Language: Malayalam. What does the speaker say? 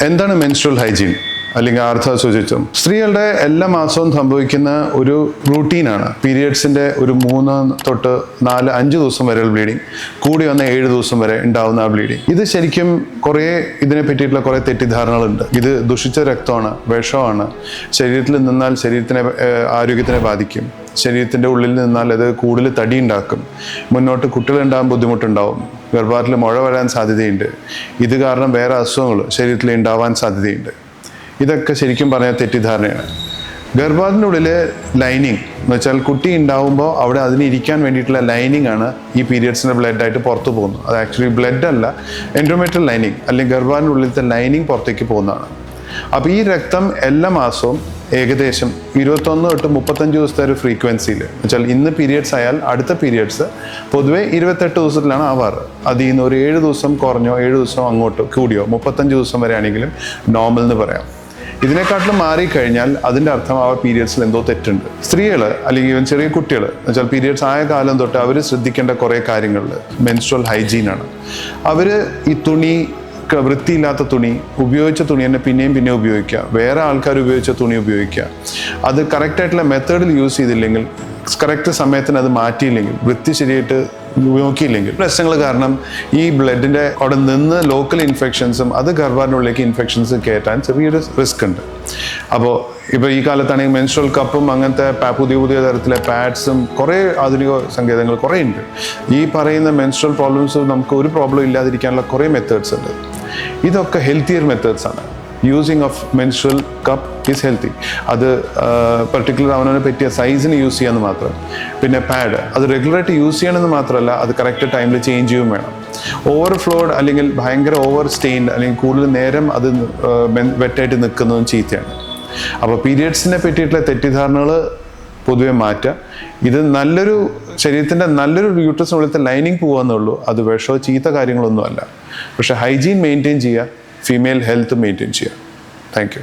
എന്താണ് മെൻസ്ട്രൽ ഹൈജീൻ അല്ലെങ്കിൽ ആർത്തവ ശുചിത്വം. സ്ത്രീകളുടെ എല്ലാ മാസവും സംഭവിക്കുന്ന ഒരു റൂട്ടീനാണ് പീരിയഡ്സിന്റെ ഒരു മൂന്ന് തൊട്ട് നാല് അഞ്ച് ദിവസം വരെ ബ്ലീഡിങ് കൂടി വന്ന ഏഴ് ദിവസം വരെ ഉണ്ടാവുന്ന ആ ബ്ലീഡിങ് ഇത് ശരിക്കും കുറേ ഇതിനെ പറ്റിയിട്ടുള്ള കുറേ തെറ്റിദ്ധാരണകളുണ്ട്. ഇത് ദുഷിച്ച രക്തമാണ് വിഷമാണ്. ശരീരത്തിൽ നിന്നാൽ ശരീരത്തിനെ ആരോഗ്യത്തിനെ ബാധിക്കും. ശരീരത്തിന്റെ ഉള്ളിൽ നിന്നാൽ അത് കൂടുതൽ തടി ഉണ്ടാക്കും മുന്നോട്ട് കുട്ടികളുണ്ടാകാൻ ബുദ്ധിമുട്ടുണ്ടാവും. ഗർഭപാത്രത്തിൽ മുഴ വരാൻ സാധ്യതയുണ്ട്. ഇത് കാരണം വേറെ അസുഖങ്ങൾ ശരീരത്തിൽ ഉണ്ടാവാൻ സാധ്യതയുണ്ട്. ഇതൊക്കെ ശരിക്കും പറഞ്ഞാൽ തെറ്റിദ്ധാരണയാണ്. ഗർഭാതിനുള്ളിൽ ലൈനിങ് എന്ന് വെച്ചാൽ കുട്ടി ഉണ്ടാവുമ്പോൾ അവിടെ അതിന് ഇരിക്കാൻ വേണ്ടിയിട്ടുള്ള ലൈനിങ് ആണ് ഈ പീരിയഡ്സിന്റെ ബ്ലഡായിട്ട് പുറത്തു പോകുന്നത്. അത് ആക്ച്വലി ബ്ലഡ് അല്ല എൻഡോമെറ്റൽ ലൈനിങ് അല്ലെങ്കിൽ ഗർഭാതിനുള്ളിലത്തെ ലൈനിങ് പുറത്തേക്ക് പോകുന്നതാണ്. അപ്പോൾ ഈ രക്തം എല്ലാ മാസവും ഏകദേശം ഇരുപത്തൊന്ന് തൊട്ട് മുപ്പത്തഞ്ച് ദിവസത്തെ ഒരു ഫ്രീക്വൻസിയിൽ വെച്ചാൽ ഇന്ന് പീരിയഡ്സ് ആയാൽ അടുത്ത പീരിയഡ്സ് പൊതുവേ ഇരുപത്തെട്ട് ദിവസത്തിലാണ് ആവാറ്. അതിൽ നിന്ന് ഒരു ഏഴ് ദിവസം കുറഞ്ഞോ ഏഴ് ദിവസം അങ്ങോട്ടോ കൂടിയോ മുപ്പത്തഞ്ച് ദിവസം വരെ ആണെങ്കിലും നോർമൽ എന്ന് പറയാം. ഇതിനെക്കാട്ടിലും മാറിക്കഴിഞ്ഞാൽ അതിന്റെ അർത്ഥം ആ പീരിയഡ്സിൽ എന്തോ തെറ്റുണ്ട്. സ്ത്രീകൾ അല്ലെങ്കിൽ ചെറിയ കുട്ടികൾ എന്നുവെച്ചാൽ പീരിയഡ്സ് ആയ കാലം തൊട്ട് അവർ ശ്രദ്ധിക്കേണ്ട കുറേ കാര്യങ്ങളിൽ മെൻസ്ട്രൽ ഹൈജീനാണ് അവർ ഈ തുണി വൃത്തിയില്ലാത്ത തുണി ഉപയോഗിച്ച തുണി തന്നെ പിന്നെയും പിന്നെയും ഉപയോഗിക്കുക. വേറെ ആൾക്കാർ ഉപയോഗിച്ച തുണി ഉപയോഗിക്കുക. അത് കറക്റ്റായിട്ടുള്ള മെത്തേഡിൽ യൂസ് ചെയ്തില്ലെങ്കിൽ കറക്റ്റ് സമയത്തിന് അത് മാറ്റിയില്ലെങ്കിൽ വൃത്തി ശരിയായിട്ട് നോക്കിയില്ലെങ്കിൽ പ്രശ്നങ്ങൾ കാരണം ഈ ബ്ലഡിന്റെ അവിടെ നിന്ന് ലോക്കൽ ഇൻഫെക്ഷൻസും അത് ഗർഭാറിനുള്ളിലേക്ക് ഇൻഫെക്ഷൻസ് കയറ്റാൻ ചെറിയൊരു റിസ്ക് ഉണ്ട്. അപ്പോൾ ഇപ്പോൾ ഈ കാലത്താണെങ്കിൽ മെൻസ്ട്രൽ കപ്പും അങ്ങനത്തെ പുതിയ പുതിയ തരത്തിലെ പാഡ്സും കുറേ ആധുനിക സങ്കേതങ്ങൾ കുറേ ഉണ്ട്. ഈ പറയുന്ന മെൻസ്ട്രൽ പ്രോബ്ലംസ് നമുക്ക് ഒരു പ്രോബ്ലം ഇല്ലാതിരിക്കാനുള്ള കുറേ മെത്തേഡ്സ് ഉണ്ട്. ഇതൊക്കെ ഹെൽത്തിയർ മെത്തേഡ്സ് ആണ്. Using of menstrual cup is healthy അത് പെർട്ടിക്കുലർ അവനവനെ പറ്റിയ സൈസിന് യൂസ് ചെയ്യാമെന്ന് മാത്രം. പിന്നെ പാഡ് അത് റെഗുലറായിട്ട് യൂസ് ചെയ്യണമെന്ന് മാത്രമല്ല അത് കറക്റ്റ് ടൈമിൽ ചേഞ്ച് ചെയ്യും വേണം. ഓവർ ഫ്ലോഡ് അല്ലെങ്കിൽ ഭയങ്കര ഓവർ സ്റ്റെയിൻഡ് അല്ലെങ്കിൽ കൂടുതൽ നേരം അത് വെറ്റായിട്ട് നിൽക്കുന്നതും ചീത്തയാണ്. അപ്പോൾ പീരിയഡ്സിനെ പറ്റിയിട്ടുള്ള തെറ്റിദ്ധാരണകൾ പൊതുവെ മാറ്റുക ഇത് നല്ലൊരു ശരീരത്തിന്റെ നല്ലൊരു യൂട്രസിനുള്ളിലത്തെ ലൈനിങ് പോകാമെന്നുള്ളൂ അത് വിഷമോ ചീത്ത കാര്യങ്ങളൊന്നും അല്ല പക്ഷേ ഹൈജീൻ മെയിന്റെയിൻ ചെയ്യുക. ഫീമെയിൽ ഹെൽത്ത് മെയിന്റെയിൻ ചെയ്യുക താങ്ക് യു